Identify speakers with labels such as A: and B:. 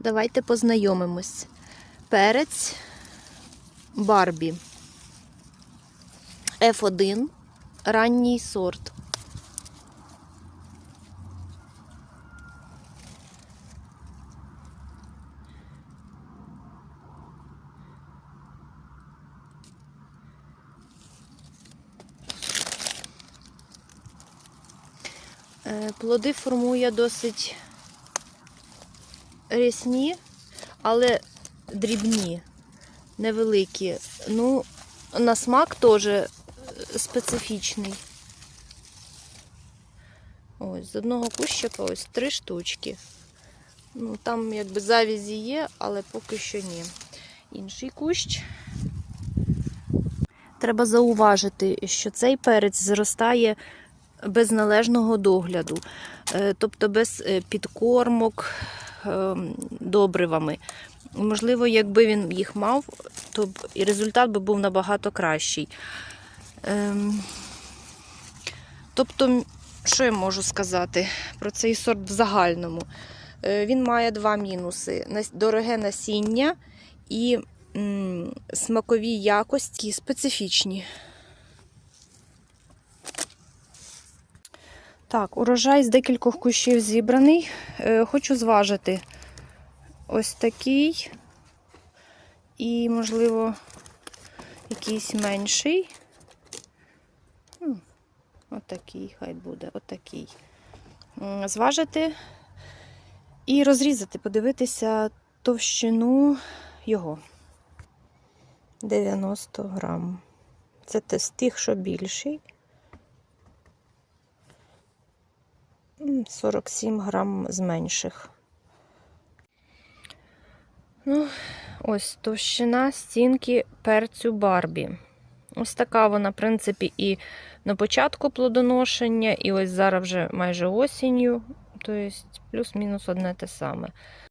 A: Давайте познайомимось. Перець Барбі. F1. Ранній сорт. Е, Плоди формує досить рясні, але дрібні, невеликі. Ну, на смак теж е, специфічний. Ось, з одного кущика ось три штучки. Ну, там якби завізі є, але поки що ні. Інший кущ. Треба зауважити, що цей перець зростає без належного догляду, Е, тобто без е, підкормок добривами. Можливо, якби він їх мав, то і результат би був набагато кращий. Ем, Тобто, що я можу сказати про цей сорт в загальному? Е, Він має два мінуси: дороге насіння і смакові якості специфічні. Так, урожай з декількох кущів зібраний. Е, Хочу зважити ось такий і, можливо, якийсь менший. Отакий, хай буде, отакий. Зважити і розрізати, подивитися товщину його. 90 грам. Це з тих, що більший. 47 грам з менших. Ну, ось товщина стінки перцю Барбі. Ось така вона, в принципі, і на початку плодоношення, і ось зараз вже майже осінню. Тобто плюс-мінус одне те саме.